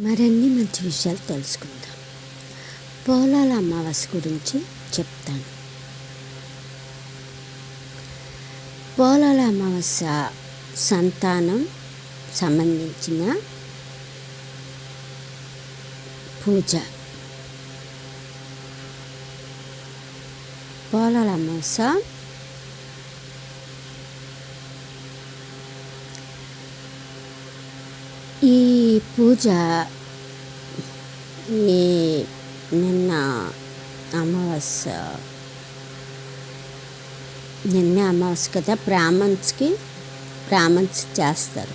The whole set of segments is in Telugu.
మరిన్ని మంచి విషయాలు తెలుసుకుందాం. పోలాల అమావాస్య గురించి చెప్తాను. పోలాల అమావాస్య సంతానం సంబంధించిన పూజ. పోలాల అమావాస్య ఈ పూజ. ఈ నిన్న అమావాస్య. నిన్న అమావాస్య కదా బ్రాహ్మణ్స్కి బ్రాహ్మణ్స్ చేస్తారు.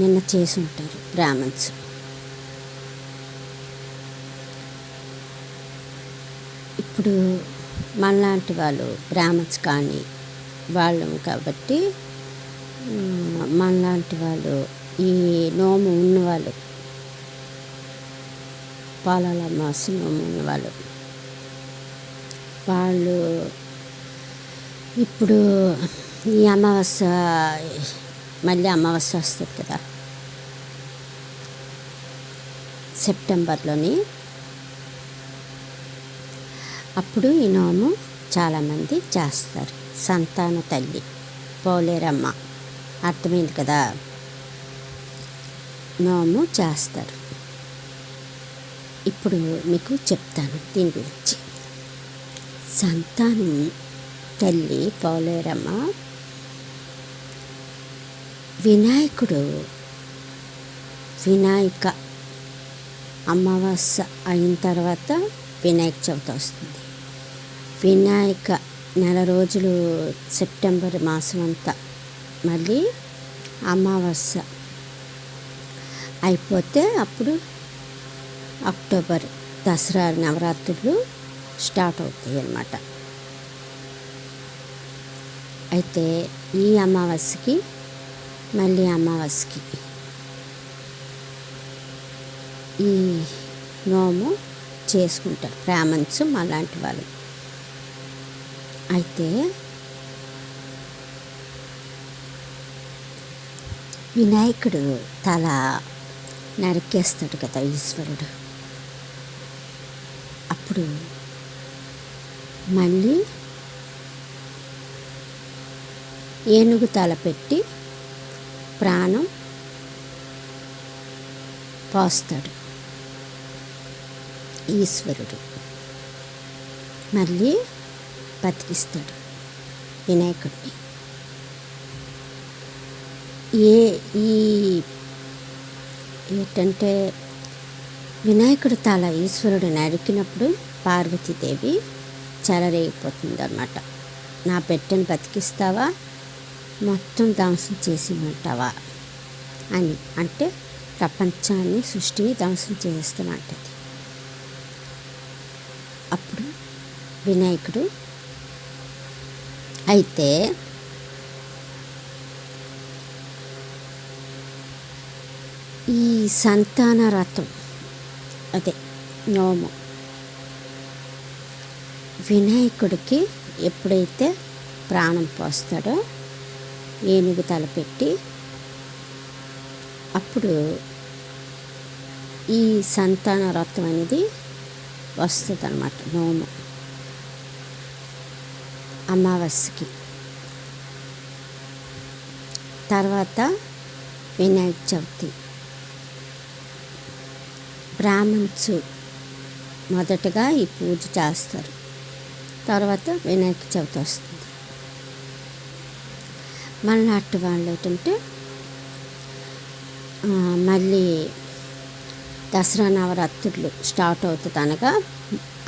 నిన్న చేసి ఉంటారు బ్రాహ్మణ్స్. ఇప్పుడు మనలాంటి వాళ్ళు బ్రాహ్మణ్స్ కానీ వాళ్ళం కాబట్టి మనలాంటి వాళ్ళు ఈ నోము ఉన్నవాళ్ళు. పాలాల మాసి నోము ఉన్నవాళ్ళు. వాళ్ళు ఇప్పుడు ఈ అమావాస్య మళ్ళీ అమావాస్య వస్తుంది కదా. సెప్టెంబర్లోని అప్పుడు ఈ నోము చాలామంది చేస్తారు. సంతాన తల్లి పోలేరమ్మ. అర్థమైంది కదా? నోము చేస్తారు. ఇప్పుడు మీకు చెప్తాను దీని గురించి. సంతానం తల్లి పోలేరమ్మ. వినాయకుడు వినాయక అమావాస్య అయిన తర్వాత వినాయక చవితి వస్తుంది. వినాయక నెల రోజులు సెప్టెంబర్ మాసం అంతా మళ్ళీ అమావాస్య అయిపోతే అప్పుడు అక్టోబర్ దసరా నవరాత్రులు స్టార్ట్ అవుతాయి అన్నమాట. అయితే ఈ అమావాస్యకి మళ్ళీ అమావాస్యకి ఈ నోము చేసుకుంటారు బ్రాహ్మణ్స్ అలాంటి వాళ్ళు. అయితే వినాయకుడు తల నరికేస్తాడు కదా ఈశ్వరుడు. అప్పుడు మళ్ళీ ఏనుగు తల పెట్టి ప్రాణం పోస్తాడు ఈశ్వరుడు. మళ్ళీ బతికిస్తాడు వినాయకుడిని. ఏ ఈ ఏంటంటే వినాయకుడు తల ఈశ్వరుడు నరికినప్పుడు పార్వతీదేవి చెలరేగిపోతుంది అన్నమాట నా పెట్టెను బతికిస్తావా? మొత్తం ధ్వంసం చేసి ఉంటావా అని. అంటే ప్రపంచాన్ని సృష్టిని ధ్వంసం చేస్తామంటది అప్పుడు వినాయకుడు అయితే ఈ సంతాన రథం. అదే నోము. వినాయకుడికి ఎప్పుడైతే ప్రాణం పోస్తాడో ఏనుగు తలపెట్టి అప్పుడు ఈ సంతాన రథం అనేది వస్తుంది అన్నమాట నోము. అమావాస్యకి. తర్వాత వినాయక చవితి. బ్రాహ్మణ్స్ మొదటగా ఈ పూజ చేస్తారు. తర్వాత వినాయక చవితి వస్తుంది. మళ్ళీ వాళ్ళు ఏంటంటే మళ్ళీ దసరా నవరాత్రులు స్టార్ట్ అవుతుంది అనగా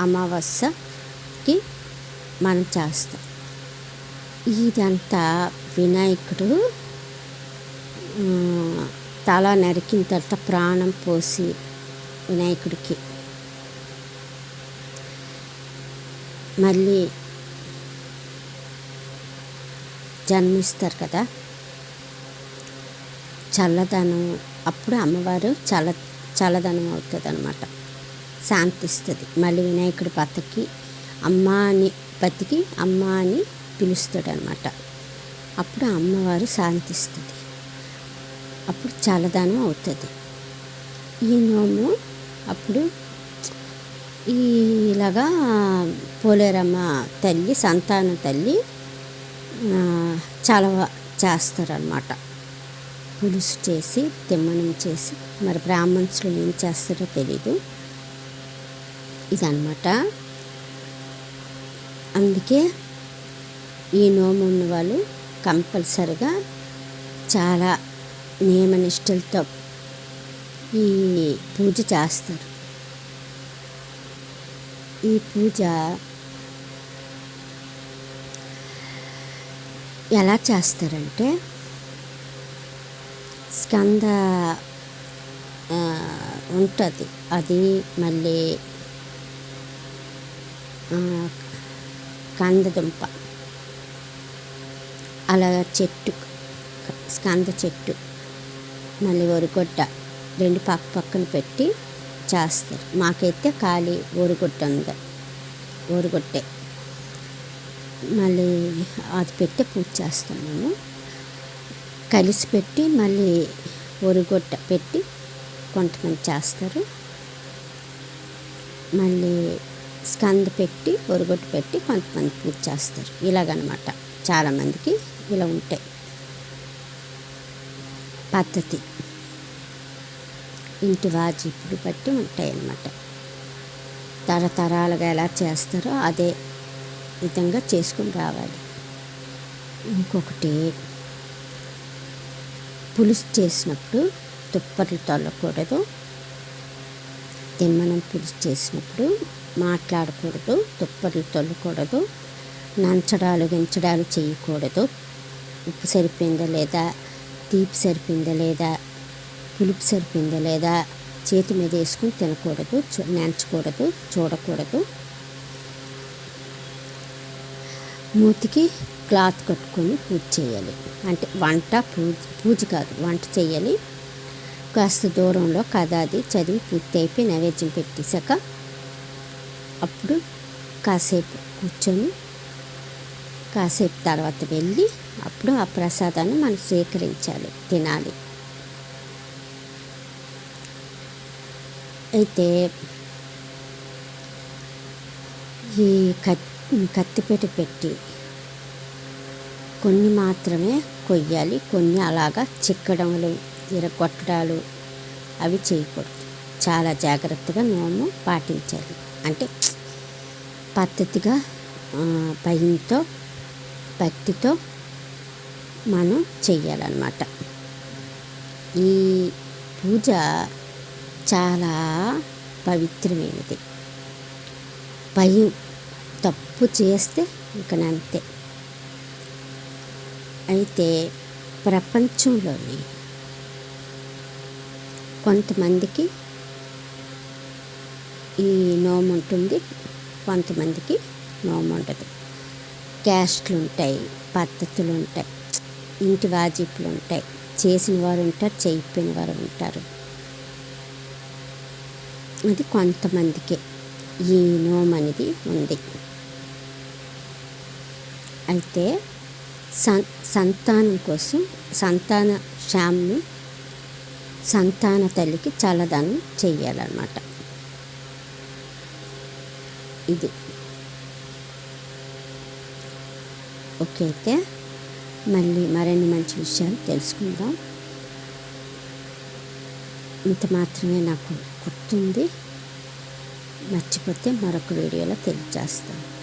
అమావాస్యకి మనం చేస్తాం. ఇదంతా వినాయకుడు తల నరికిన తర్వాత ప్రాణం పోసి వినాయకుడికి. మళ్ళీ జన్మిస్తారు కదా. చల్లదనం అప్పుడు అమ్మవారు చల్ల చల్లదనం అవుతుంది అనమాట శాంతిస్తుంది. మళ్ళీ వినాయకుడి బతికి అమ్మ అని బతికి అమ్మ అని పిలుస్తాడు అనమాట అప్పుడు అమ్మవారు శాంతిస్తుంది. అప్పుడు చల్లదనం అవుతుంది. ఈ నోము అప్పుడు ఈ ఇలాగా పోలేరమ్మ తల్లి సంతాన తల్లి చలవ చేస్తారనమాట పులుసు చేసి తిమ్మనం చేసి మరి బ్రాహ్మణ్స్లో ఏం చేస్తారో తెలీదు. ఇదన్నమాట. అందుకే ఈ నోము ఉన్న వాళ్ళు కంపల్సరిగా చాలా నియమనిష్టలతో ఈ పూజ చేస్తారు. ఈ పూజ ఎలా చేస్తారంటే స్కంద ఉంటుంది. అది మళ్ళీ కందదుంప. అలా చెట్టు స్కంద చెట్టు మళ్ళీ ఒరిగొడ్డ రెండు పక్క పక్కన పెట్టి చేస్తారు. మాకైతే ఖాళీ ఒరిగొట్ట ఉంది. ఒరిగొట్టే మళ్ళీ అది పెట్టి పూజ చేస్తాం మేము కలిసి పెట్టి మళ్ళీ ఒరిగొట్ట పెట్టి కొంతమంది చేస్తారు. మళ్ళీ స్కంద పెట్టి ఒరిగొట్టు పెట్టి కొంతమంది పూజ చేస్తారు. ఇలాగనమాట. చాలామందికి ఇలా ఉంటాయి. పద్ధతి. ఇంటి వాజిప్పుడు బట్టి ఉంటాయి అన్నమాట తరతరాలుగా ఎలా చేస్తారో అదే విధంగా చేసుకుని రావాలి. ఇంకొకటి పులుసు చేసినప్పుడు తుప్పట్లు తొల్లకూడదు తిమ్మనం పులుసు చేసినప్పుడు మాట్లాడకూడదు తుప్పట్లు తొల్లకూడదు నంచడాలు గించడాలు చేయకూడదు. ఉప్పు సరిపోయిందా లేదా తీపి సరిపోయిందా లేదా పులుపు సరిపోయిందా లేదా? చేతి మీద వేసుకుని తినకూడదు చూ- చూడకూడదు. మూతికి క్లాత్ కట్టుకొని పూజ చేయాలి. అంటే వంట పూజ పూజ కాదు వంట చేయాలి. కాస్త దూరంలో కథ అది చదివి పూర్తి అయిపోయి నైవేద్యం పెట్టేశాక అప్పుడు కాసేపు కూర్చొని కాసేపు తర్వాత వెళ్ళి అప్పుడు ఆ ప్రసాదాన్ని మనం స్వీకరించాలి తినాలి. అయితే ఈ కత్ కత్తిపీట పెట్టి కొన్ని మాత్రమే కొయ్యాలి. కొన్ని అలాగా చిక్కడములు ఇరగొట్టడాలు అవి చేయకూడదు. చాలా జాగ్రత్తగా నోము పాటించాలి. అంటే పద్ధతిగా భయంతో భక్తితో మనం చెయ్యాలన్నమాట. ఈ పూజ చాలా పవిత్రమైనది. భయం తప్పు చేస్తే ఇకనంతే అయితే ప్రపంచంలోని కొంతమందికి ఈ నోము ఉంటుంది కొంతమందికి నోము ఉండదు. క్యాస్ట్లు ఉంటాయి పద్ధతులు ఉంటాయి ఇంటి వాజిపులు ఉంటాయి. చేసిన వారు ఉంటారు చేయిపోయిన వారు ఉంటారు. అది కొంతమందికి ఈ నోమ్ అనేది ఉంది అయితే సం సంతానం కోసం సంతాన శ్యామ్ను సంతాన తల్లికి చల్లదనం చెయ్యాలన్నమాట ఇది ఓకే అయితే మళ్ళీ మరిన్ని మంచి విషయాలు తెలుసుకుందాం ఇంత మాత్రమే నాకు గుర్తుంది మర్చిపోతే మరొక వీడియోలో తెలియజేస్తాను.